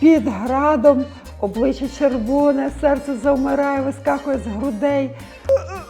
під градом, обличчя червоне, серце завмирає, вискакує з грудей.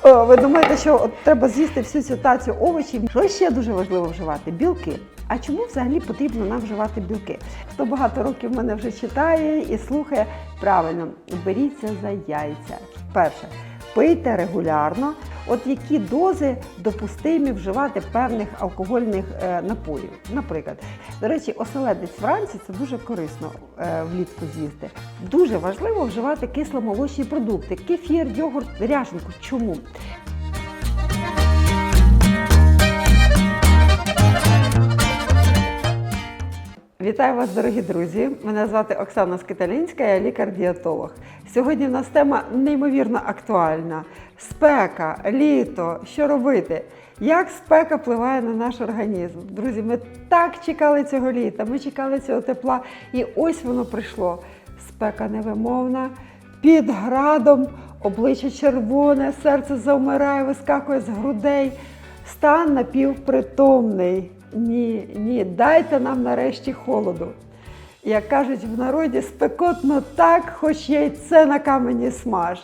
Ви думаєте, що от треба з'їсти всю цю тацю овочів? Що ще дуже важливо вживати? Білки. А чому взагалі потрібно нам вживати білки? Хто багато років мене вже читає і слухає, правильно, беріться за яйця. Перше, пийте регулярно. От які дози допустимі вживати певних алкогольних е, напоїв. Наприклад, до речі, оселедець вранці це дуже корисно е, влітку з'їсти. Дуже важливо вживати кисломолочні продукти: кефір, йогурт, ряженку. Чому? Вітаю вас, дорогі друзі! Мене звати Оксана Скиталінська, я лікар-дієтолог. Сьогодні в нас тема неймовірно актуальна: спека, літо. Що робити? Як спека впливає на наш організм? Друзі, ми так чекали цього літа, ми чекали цього тепла, і ось воно прийшло. Спека невимовна, під градом, обличчя червоне, серце завмирає, вискакує з грудей, стан напівпритомний. Ні, ні, дайте нам нарешті холоду. Як кажуть в народі, спекотно так, хоч яйце на камені смаж.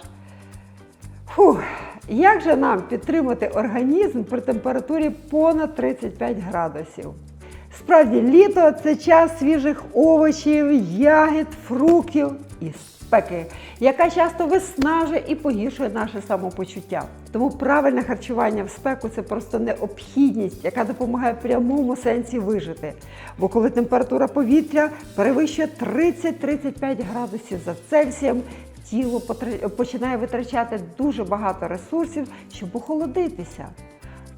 Фух, як же нам підтримати організм при температурі понад 35 градусів? Справді, літо це час свіжих овочів, ягід, фруктів і спеки, яка часто виснажує і погіршує наше самопочуття. Тому правильне харчування в спеку це просто необхідність, яка допомагає в прямому сенсі вижити. Бо коли температура повітря перевищує 30-35 градусів за Цельсієм, тіло починає витрачати дуже багато ресурсів, щоб охолодитися.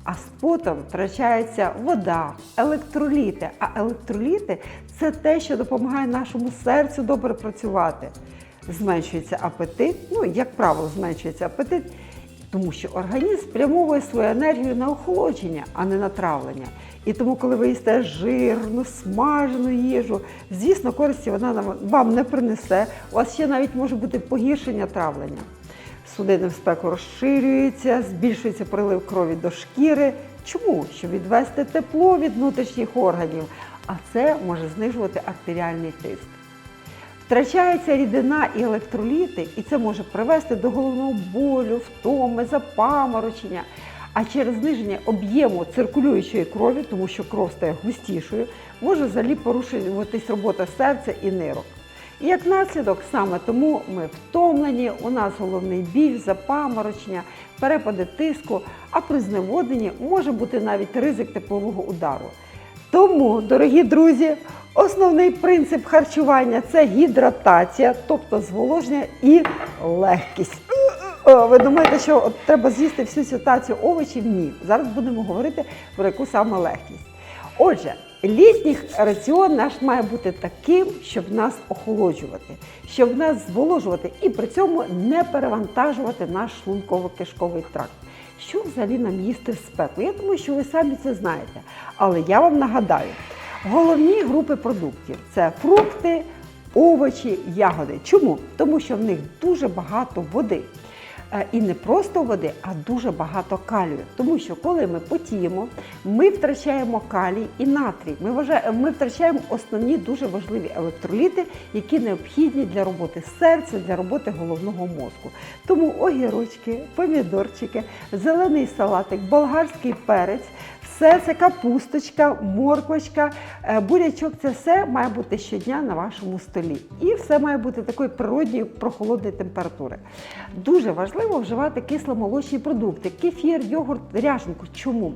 А з потом втрачається вода, електроліти. А електроліти це те, що допомагає нашому серцю добре працювати. Зменшується апетит, ну, як правило, зменшується апетит, тому що організм спрямовує свою енергію на охолодження, а не на травлення. І тому, коли ви їсте жирну, смажену їжу, звісно, користі вона вам не принесе. У вас ще навіть може бути погіршення травлення. Судини в спеку розширюються, збільшується прилив крові до шкіри. Чому? Щоб відвести тепло від внутрішніх органів, а це може знижувати артеріальний тиск. Втрачається рідина і електроліти, і це може привести до головного болю, втоми, запаморочення. А через зниження об'єму циркулюючої крові, тому що кров стає густішою, може взагалі порушуватись робота серця і нирок. І як наслідок, саме тому ми втомлені, у нас головний біль, запаморочення, перепади тиску, а при зневодненні може бути навіть ризик теплового удару. Тому, дорогі друзі, основний принцип харчування це гідратація, тобто зволоження і легкість. Ви думаєте, що от треба з'їсти всю ситуацію овочів? Ні. Зараз будемо говорити про яку саме легкість. Отже, літній раціон наш має бути таким, щоб нас охолоджувати, щоб нас зволожувати і при цьому не перевантажувати наш шлунково-кишковий тракт. Що взагалі нам їсти в спеку? Я думаю, що ви самі це знаєте. Але я вам нагадаю: головні групи продуктів це фрукти, овочі, ягоди. Чому? Тому що в них дуже багато води. Е, І не просто води, а дуже багато калію. Тому що коли ми потіємо, ми втрачаємо калій і натрій. Ми, вважаємо, ми втрачаємо основні дуже важливі електроліти, які необхідні для роботи серця, для роботи головного мозку. Тому огірочки, помідорчики, зелений салатик, болгарський перець. Все це капусточка, морквочка, е, бурячок це все має бути щодня на вашому столі. І все має бути такої природньої прохолодної температури. Дуже важливо вживати кисломолочні продукти: кефір, йогурт, ряженку. Чому?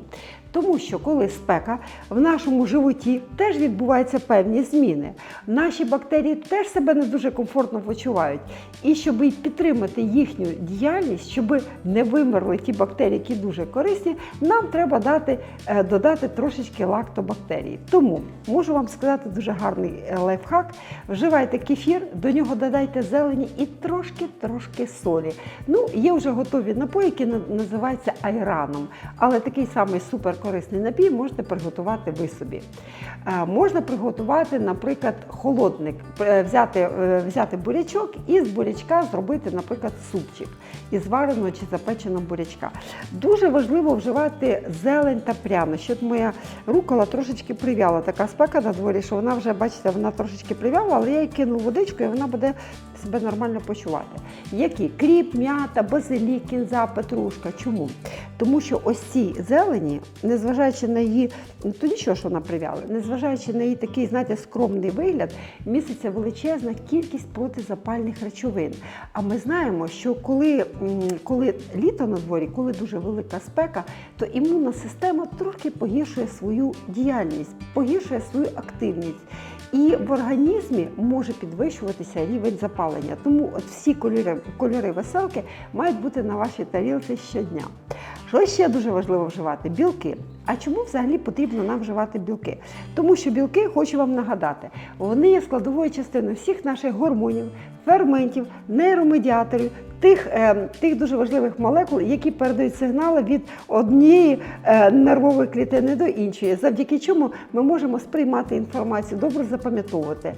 Тому що коли спека в нашому животі теж відбуваються певні зміни. Наші бактерії теж себе не дуже комфортно почувають. І щоб підтримати їхню діяльність, щоб не вимерли ті бактерії, які дуже корисні, нам треба дати, е, додати трошечки лактобактерій. Тому можу вам сказати дуже гарний е, лайфхак. Вживайте кефір, до нього додайте зелені і трошки-трошки солі. Ну, є вже готові напої, які називаються айраном, але такий самий супер корисний напій можете приготувати ви собі. Е, Можна приготувати, наприклад, холодник, Е, взяти, е, взяти бурячок і з бурячка зробити, наприклад, супчик із вареного чи запеченого бурячка. Дуже важливо вживати зелень та пряно, щоб моя рукола трошечки прив'яла. Така спека на дворі, що вона вже, бачите, вона трошечки прив'яла, але я її кину водичку і вона буде себе нормально почувати. Які? Кріп, м'ята, базилік, кінза, петрушка. Чому? Тому що ось ці зелені, незважаючи на її, ну то нічого, що вона прив'яла, незважаючи на її такий, знаєте, скромний вигляд, міститься величезна кількість протизапальних речовин. А ми знаємо, що коли, коли літо на дворі, коли дуже велика спека, то імунна система трошки погіршує свою діяльність, погіршує свою активність. І в організмі може підвищуватися рівень запалення. Тому от всі кольори, кольори веселки мають бути на вашій тарілці щодня. Що ще дуже важливо вживати? Білки. А чому взагалі потрібно нам вживати білки? Тому що білки, хочу вам нагадати, вони є складовою частиною всіх наших гормонів, ферментів, нейромедіаторів, тих, е, тих дуже важливих молекул, які передають сигнали від однієї е, нервової клітини до іншої, завдяки чому ми можемо сприймати інформацію, добре запам'ятовувати.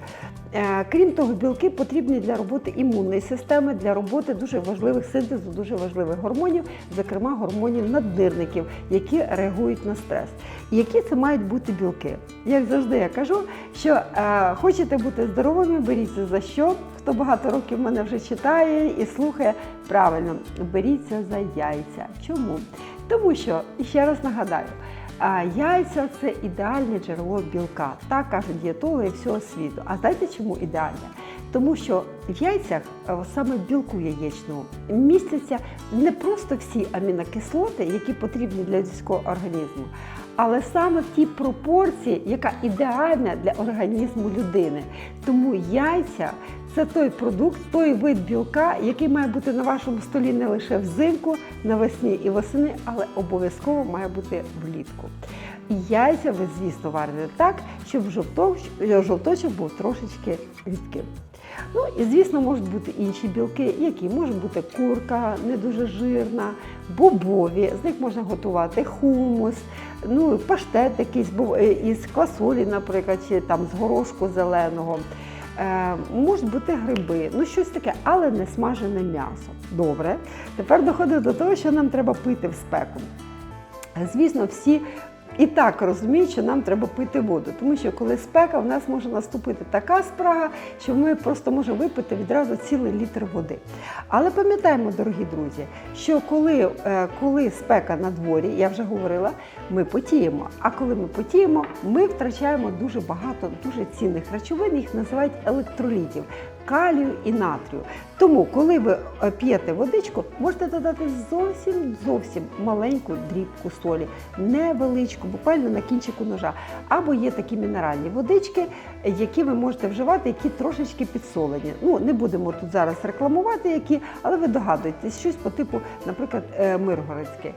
Е, Крім того, білки потрібні для роботи імунної системи, для роботи дуже важливих синтезу, дуже важливих гормонів, зокрема гормонів наднирників, які реагують на стрес. Які це мають бути білки? Як завжди я кажу, що хочете бути здоровими, беріться за що. Хто багато років мене вже читає і слухає, правильно, беріться за яйця. Чому? Тому що, ще раз нагадаю, яйця це ідеальне джерело білка, так кажуть дієтологи всього світу. А знаєте чому ідеальне? Тому що в яйцях, е, саме білку яєчному, містяться не просто всі амінокислоти, які потрібні для людського організму, але саме в тій пропорції, яка ідеальна для організму людини. Тому яйця це той продукт, той вид білка, який має бути на вашому столі не лише взимку, навесні і восени, але обов'язково має бути влітку. Яйця ви, звісно, варите так, щоб жовточок був трошечки рідким. Ну і звісно, можуть бути інші білки, які можуть бути курка, не дуже жирна, бобові, з них можна готувати хумус, ну паштет якийсь е, із квасолі, наприклад, чи там з горошку зеленого. Е, можуть бути гриби, ну щось таке, але не смажене м'ясо. Добре. Тепер доходить до того, що нам треба пити в спеку. Звісно, всі і так розуміють, що нам треба пити воду, тому що коли спека, в нас може наступити така спрага, що ми просто можемо випити відразу цілий літр води. Але пам'ятаємо, дорогі друзі, що коли, е, коли спека на дворі, я вже говорила, ми потіємо. А коли ми потіємо, ми втрачаємо дуже багато дуже цінних речовин, їх називають електролітів. Калію і натрію. Тому, коли ви е, п'єте водичку, можете додати зовсім зовсім маленьку дрібку солі, невеличку, буквально на кінчику ножа. Або є такі мінеральні водички, які ви можете вживати, які трошечки підсолені. Ну не будемо тут зараз рекламувати, які, але ви догадуєтесь, щось по типу, наприклад, е, миргородське.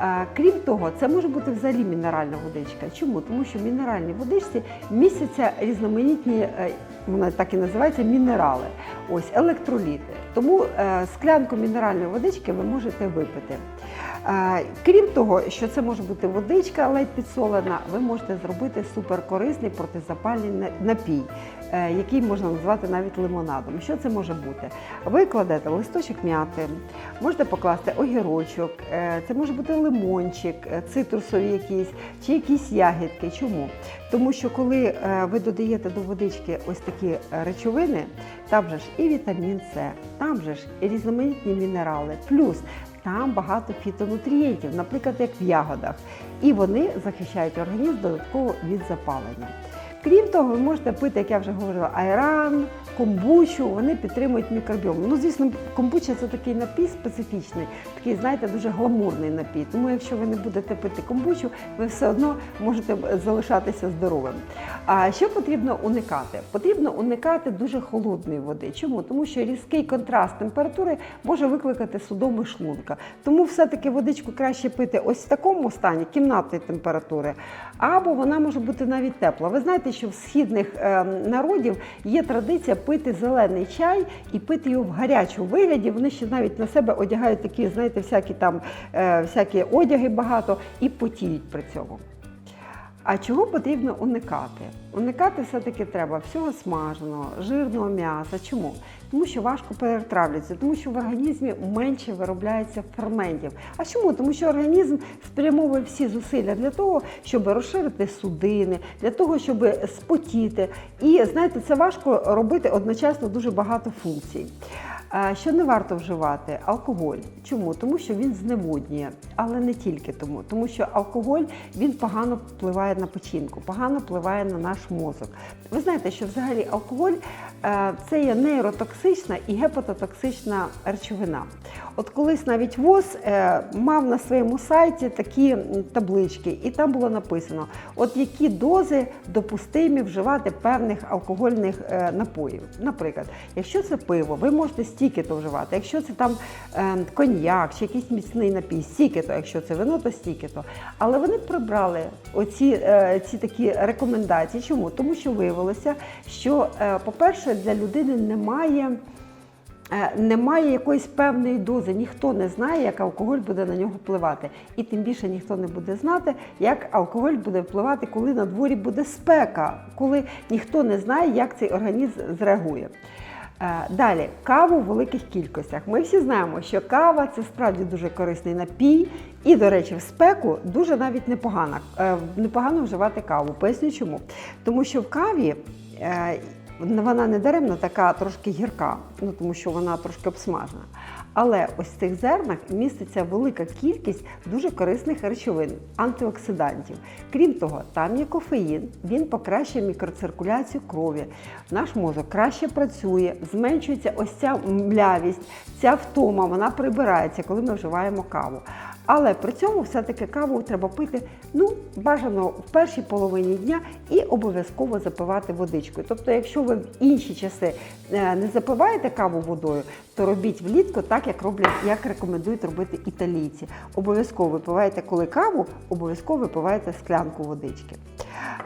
Е, Крім того, це може бути взагалі мінеральна водичка. Чому? Тому що в мінеральній водичці містяться різноманітні, вона так і називається, мінерали. Ось електроліти. Тому е, склянку мінеральної водички ви можете випити. Крім того, що це може бути водичка ледь підсолена, ви можете зробити суперкорисний протизапальний напій, е, який можна назвати навіть лимонадом. Що це може бути? Ви кладете листочок м'яти, можете покласти огірочок, е, це може бути лимончик, е, цитрусові якісь чи якісь ягідки. Чому? Тому що коли ви додаєте до водички ось такі речовини, там же ж і вітамін С, там же ж і різноманітні мінерали, плюс там багато фітонутрієнтів, наприклад, як в ягодах, і вони захищають організм додатково від запалення. Крім того, ви можете пити, як я вже говорила, айран, комбучу, вони підтримують мікробіом. Ну, звісно, комбуча це такий напій специфічний, такий, знаєте, дуже гламурний напій. Тому якщо ви не будете пити комбучу, ви все одно можете залишатися здоровим. А що потрібно уникати? Потрібно уникати дуже холодної води. Чому? Тому що різкий контраст температури може викликати судоми шлунка. Тому все-таки водичку краще пити ось в такому стані кімнатної температури, або вона може бути навіть тепла. Ви знаєте, знаєте, що в східних е, народів є традиція пити зелений чай і пити його в гарячому вигляді. Вони ще навіть на себе одягають такі, знаєте, всякі там е, всякі одяги багато і потіють при цьому. А чого потрібно уникати? Уникати все-таки треба всього смаженого, жирного м'яса. Чому? Тому що важко перетравлюється, тому що в організмі менше виробляється ферментів. А чому? Тому що організм спрямовує всі зусилля для того, щоб розширити судини, для того, щоб спотіти. І знаєте, це важко робити одночасно дуже багато функцій. Що не варто вживати? Алкоголь. Чому? Тому що він зневоднює, але не тільки тому, тому що алкоголь він погано впливає на печінку, погано впливає на наш мозок. Ви знаєте, що взагалі алкоголь е, це є нейротоксична і гепатотоксична речовина. От колись навіть ВОЗ е, мав на своєму сайті такі таблички, і там було написано, от які дози допустимі вживати певних алкогольних е, напоїв. Наприклад, якщо це пиво, ви можете стільки-то вживати. Якщо це там коньяк чи якийсь міцний напій, стільки-то, якщо це вино, то стільки-то. Але вони прибрали оці е, ці такі рекомендації. Чому? Тому що виявилося, що, е, по-перше, для людини немає. Е, Немає якоїсь певної дози, ніхто не знає, як алкоголь буде на нього впливати. І тим більше ніхто не буде знати, як алкоголь буде впливати, коли на дворі буде спека, коли ніхто не знає, як цей організм зреагує. Е, Далі, каву в великих кількостях. Ми всі знаємо, що кава це справді дуже корисний напій, і, до речі, в спеку дуже навіть непогано, е, непогано вживати каву. Поясню чому. Тому що в каві е, вона не даремно така трошки гірка, ну тому що вона трошки обсмажена. Але ось в цих зернах міститься велика кількість дуже корисних речовин, антиоксидантів. Крім того, там є кофеїн, він покращує мікроциркуляцію крові. Наш мозок краще працює, зменшується ось ця млявість, ця втома, вона прибирається, коли ми вживаємо каву. Але при цьому все-таки каву треба пити ну, бажано в першій половині дня і обов'язково запивати водичкою. Тобто, якщо ви в інші часи е, не запиваєте каву водою, то робіть влітку так, як роблять, як рекомендують робити італійці. Обов'язково випиваєте, коли каву, обов'язково випиваєте склянку водички.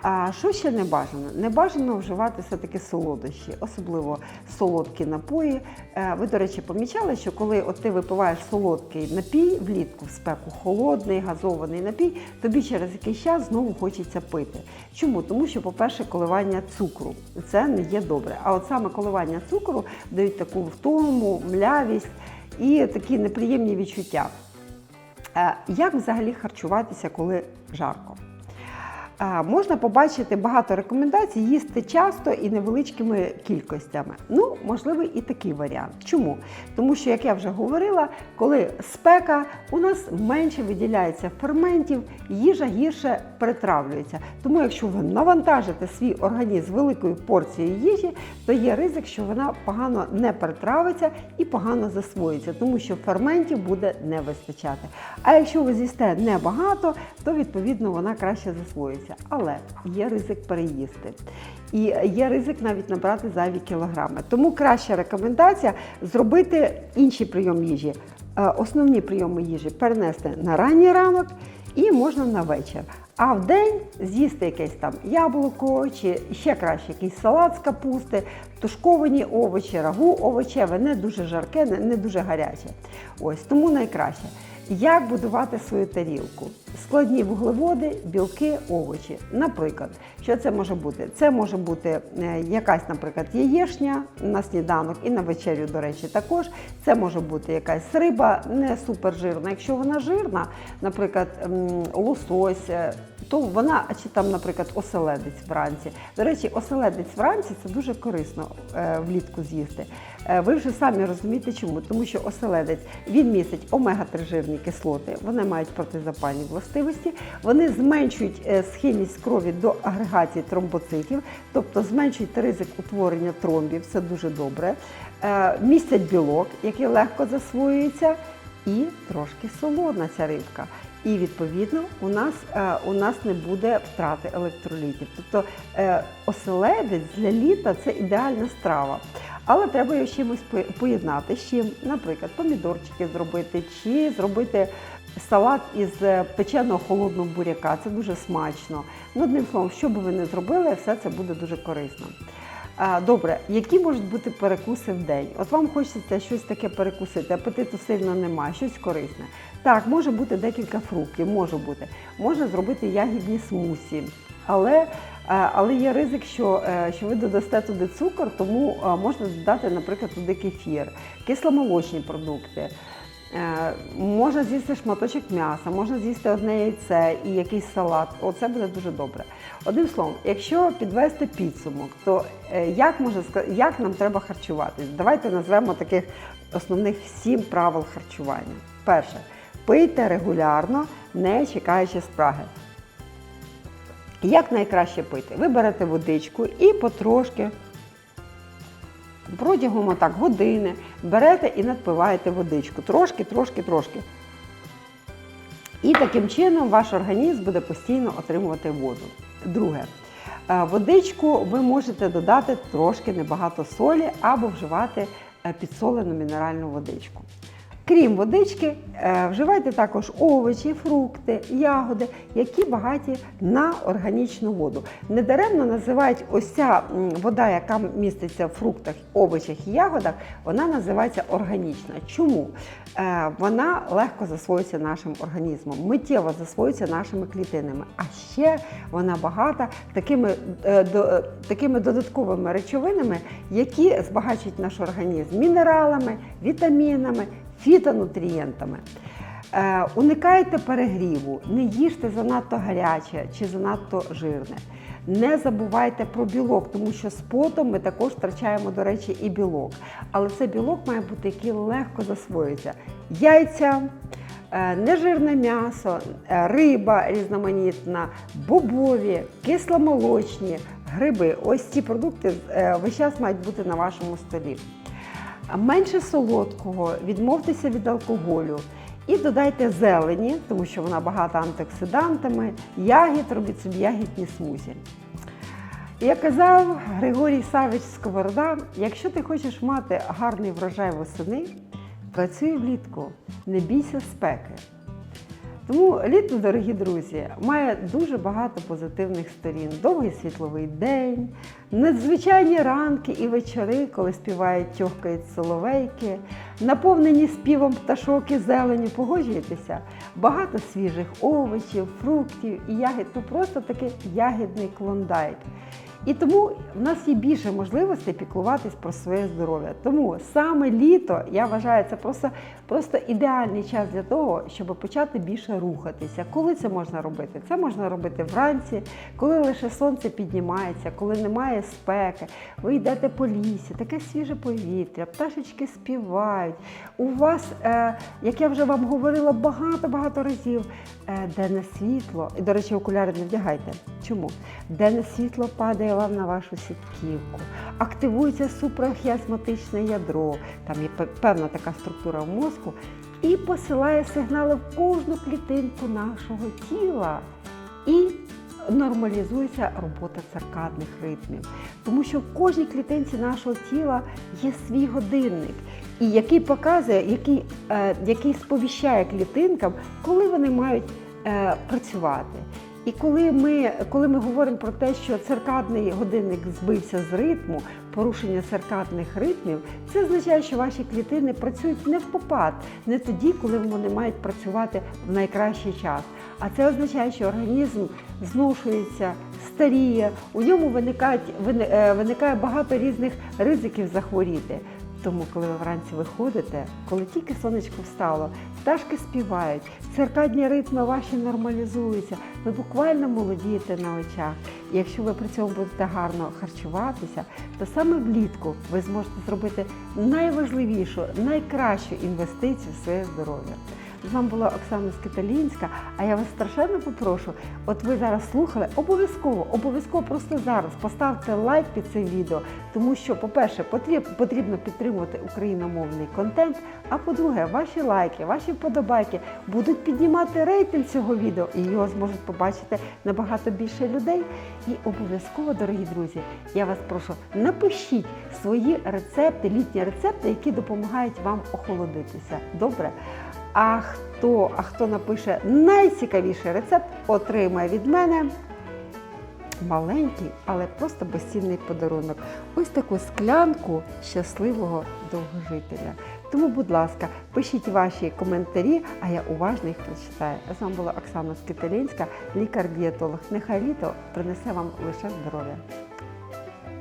А що ще не бажано? Не бажано вживати все-таки солодощі, особливо солодкі напої. Е, Ви, до речі, помічали, що коли от ти випиваєш солодкий напій влітку в спеку, холодний, газований напій, тобі через якийсь час знову хочеться пити. Чому? Тому що, по-перше, коливання цукру це не є добре. А от саме коливання цукру дають таку втому, млявість і такі неприємні відчуття. Е, Як взагалі харчуватися, коли жарко? Можна побачити багато рекомендацій їсти часто і невеличкими кількостями. Ну, можливий і такий варіант. Чому? Тому що, як я вже говорила, коли спека, у нас менше виділяється ферментів, їжа гірше перетравлюється. Тому, якщо ви навантажите свій організм великою порцією їжі, то є ризик, що вона погано не перетравиться і погано засвоїться, тому що ферментів буде не вистачати. А якщо ви з'їсте небагато, то відповідно вона краще засвоїться. Але є ризик переїсти. І є ризик навіть набрати зайві кілограми. Тому краща рекомендація зробити інший прийом їжі. Е, Основні прийоми їжі перенести на ранній ранок і можна на вечір. А в день з'їсти якесь там яблуко чи ще краще якийсь салат з капусти, тушковані овочі, рагу овочеве, не дуже жарке, не дуже гаряче. Ось тому найкраще. Як будувати свою тарілку? Складні вуглеводи, білки, овочі. Наприклад, що це може бути? Це може бути е, якась, наприклад, яєшня на сніданок і на вечерю, до речі, також. Це може бути якась риба, не супержирна. Якщо вона жирна, наприклад, лосось, то вона, чи там, наприклад, оселедець вранці. До речі, оселедець вранці це дуже корисно е, влітку з'їсти. Е, ви вже самі розумієте, чому? Тому що оселедець він містить омега-3 жирні кислоти, вони мають протизапальні властивості, вони зменшують е, схильність крові до агрегації тромбоцитів, тобто зменшують ризик утворення тромбів, це дуже добре. Містять білок, який легко засвоюється, і трошки солодна ця рибка. І відповідно у нас, е, у нас не буде втрати електролітів. Тобто е, оселедець для літа це ідеальна страва. Але треба його чимось поєднати з чим, наприклад, помідорчики зробити, чи зробити салат із е, печеного холодного буряка. Це дуже смачно. Ну, одним словом, що би ви не зробили, все це буде дуже корисно. Добре, які можуть бути перекуси в день? От вам хочеться щось таке перекусити, апетиту сильно немає, щось корисне. Так, може бути декілька фруктів, може бути. Можна зробити ягідні смусі, але, е, але є ризик, що, е, що ви додасте туди цукор, тому е, можна додати, наприклад, туди кефір, кисломолочні продукти. Е, Можна з'їсти шматочок м'яса, можна з'їсти одне яйце і якийсь салат. Оце буде дуже добре. Одним словом, якщо підвести підсумок, то е, як ска- як нам треба харчуватись? Давайте назвемо таких основних сім правил харчування. Перше, пийте регулярно, не чекаючи спраги. Як найкраще пити? Ви берете водичку і потрошки протягом отак години берете і надпиваєте водичку. Трошки, трошки, трошки. І таким чином ваш організм буде постійно отримувати воду. Друге, е, водичку ви можете додати трошки небагато солі або вживати е, підсолену мінеральну водичку. Крім водички, е, вживайте також овочі, фрукти, ягоди, які багаті на органічну воду. Недаремно називають ось ця вода, яка міститься в фруктах, овочах і ягодах, вона називається органічна. Чому? Е, Вона легко засвоюється нашим організмом, миттєво засвоюється нашими клітинами. А ще вона багата такими, е, такими додатковими речовинами, які збагачують наш організм мінералами, вітамінами, фітонутрієнтами. Е, уникайте перегріву, не їжте занадто гаряче чи занадто жирне. Не забувайте про білок, тому що з потом ми також втрачаємо, до речі, і білок. Але це білок має бути, який легко засвоюється. Яйця, е, нежирне м'ясо, е, риба різноманітна, бобові, кисломолочні, гриби. Ось ці продукти весь час мають бути на вашому столі. Менше солодкого, відмовтеся від алкоголю і додайте зелені, тому що вона багата антиоксидантами, ягід, робіть собі ягідні смузі. Як казав Григорій Савич Сковорода, якщо ти хочеш мати гарний врожай восени, працюй влітку, не бійся спеки. Тому літо, дорогі друзі, має дуже багато позитивних сторін. Довгий світловий день, надзвичайні ранки і вечори, коли співають тьохкають соловейки, наповнені співом пташок і зелені, погоджуєтеся, багато свіжих овочів, фруктів і ягід, то просто такий ягідний клондайк. І тому в нас є більше можливостей піклуватись про своє здоров'я. Тому саме літо, я вважаю, це просто, просто ідеальний час для того, щоб почати більше рухатися. Коли це можна робити? Це можна робити вранці, коли лише сонце піднімається, коли немає спеки, ви йдете по лісі, таке свіже повітря, пташечки співають. У вас, е, як я вже вам говорила багато-багато разів, е, денне світло, і, до речі, окуляри не вдягайте. Чому? Денне світло падає вам на вашу сітківку, активується супрахіазматичне ядро, там є певна така структура в мозку, і посилає сигнали в кожну клітинку нашого тіла. І нормалізується робота циркадних ритмів, тому що в кожній клітинці нашого тіла є свій годинник, і який показує, який, е, який сповіщає клітинкам, коли вони мають е, працювати. І коли ми, коли ми говоримо про те, що циркадний годинник збився з ритму, порушення циркадних ритмів, це означає, що ваші клітини працюють не в попад, не тоді, коли вони мають працювати в найкращий час. А це означає, що організм зношується, старіє, у ньому е, виникає багато різних ризиків захворіти. Тому, коли ви вранці виходите, коли тільки сонечко встало, пташки співають, циркадні ритми ваші нормалізуються, ви буквально молодієте на очах. І якщо ви при цьому будете гарно харчуватися, то саме влітку ви зможете зробити найважливішу, найкращу інвестицію в своє здоров'я. З вами була Оксана Скиталінська, а я вас страшенно попрошу, от ви зараз слухали, обов'язково, обов'язково просто зараз поставте лайк під цим відео, тому що, по-перше, потрібно підтримувати україномовний контент, а по-друге, ваші лайки, ваші вподобайки будуть піднімати рейтинг цього відео, і його зможуть побачити набагато більше людей. І обов'язково, дорогі друзі, я вас прошу, напишіть свої рецепти, літні рецепти, які допомагають вам охолодитися. Добре? А хто, а хто напише найцікавіший рецепт, отримає від мене маленький, але просто безцінний подарунок. Ось таку склянку щасливого довгожителя. Тому, будь ласка, пишіть ваші коментарі, а я уважно їх прочитаю. З вами була Оксана Скиталінська, лікар-дієтолог. Нехай літо принесе вам лише здоров'я.